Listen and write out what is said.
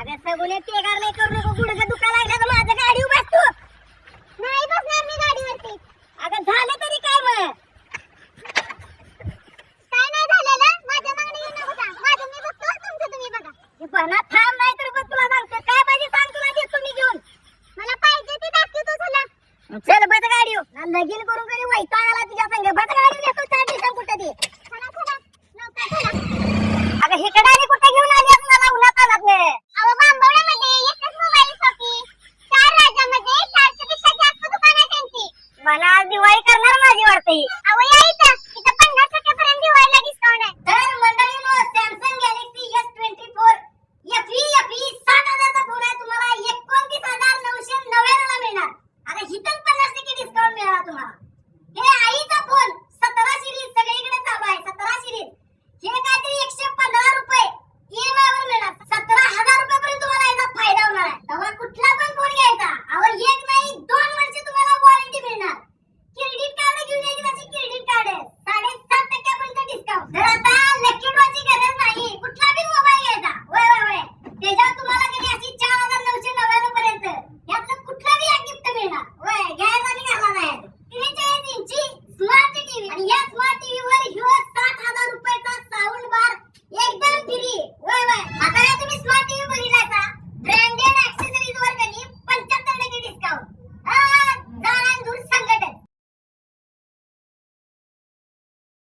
अगं सगुने ते नाही करू नको. गुडघं दुखा लागलं तर माझं गाडी उभास तू नाही बसणार मी गाडीवरती. अगं झालं तरी काय मग? काय नाही झालेलं. माझ्या मागणी येऊ नको सांग माझं मी बघतो तुमचं तुम्ही बघा. बना थांब नाही तर बघ तुला सांगतो. काय पाहिजे सांग तुला देतो मी घेऊन. मला पाहिजे ते तुला. चल बस गाडी लगीन करून Mama.